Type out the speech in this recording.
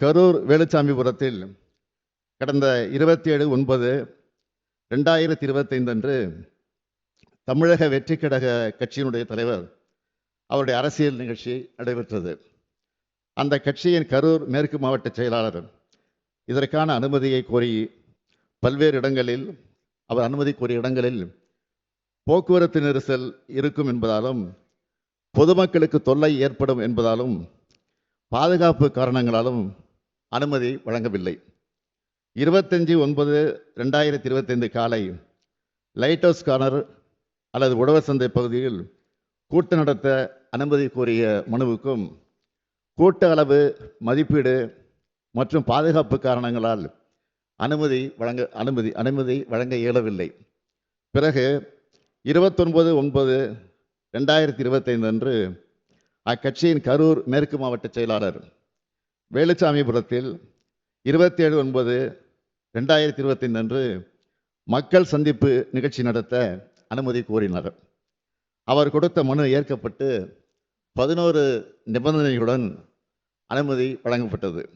கரூர் வேலுச்சாமிபுரத்தில் கடந்த இருபத்தி ஏழு ஒன்பது ரெண்டாயிரத்தி இருபத்தைந்து அன்று தமிழக வெற்றி கழக கட்சியினுடைய தலைவர் அவருடைய அரசியல் நிகழ்ச்சி நடைபெற்றது. அந்த கட்சியின் கரூர் மேற்கு மாவட்ட செயலாளர் இதற்கான அனுமதியை கோரி பல்வேறு இடங்களில் அவர் அனுமதி கோரிய இடங்களில் போக்குவரத்து நெரிசல் இருக்கும் என்பதாலும் பொதுமக்களுக்கு தொல்லை ஏற்படும் என்பதாலும் பாதுகாப்பு காரணங்களாலும் அனுமதி வழங்கவில்லை. இருபத்தஞ்சி ஒன்பது ரெண்டாயிரத்தி இருபத்தைந்து காலை லைட் ஹவுஸ் கார்னர் அல்லது உழவர் சந்தை பகுதியில் கூட்டம் நடத்த அனுமதி கோரிய மனுவுக்கும் கூட்ட அளவு மதிப்பீடு மற்றும் பாதுகாப்பு காரணங்களால் அனுமதி வழங்க அனுமதி அனுமதி வழங்க இயலவில்லை. பிறகு இருபத்தொன்பது ஒன்பது ரெண்டாயிரத்தி இருபத்தைந்து அன்று அக்கட்சியின் கரூர் மேற்கு மாவட்ட செயலாளர் வேலுச்சாமிபுரத்தில் இருபத்தேழு ஒன்பது ரெண்டாயிரத்தி இருபத்தைந்து அன்று மக்கள் சந்திப்பு நிகழ்ச்சி நடத்த அனுமதி கோரினார். அவர் கொடுத்த மனு ஏற்கப்பட்டு பதினோரு நிபந்தனைகளுடன் அனுமதி வழங்கப்பட்டது.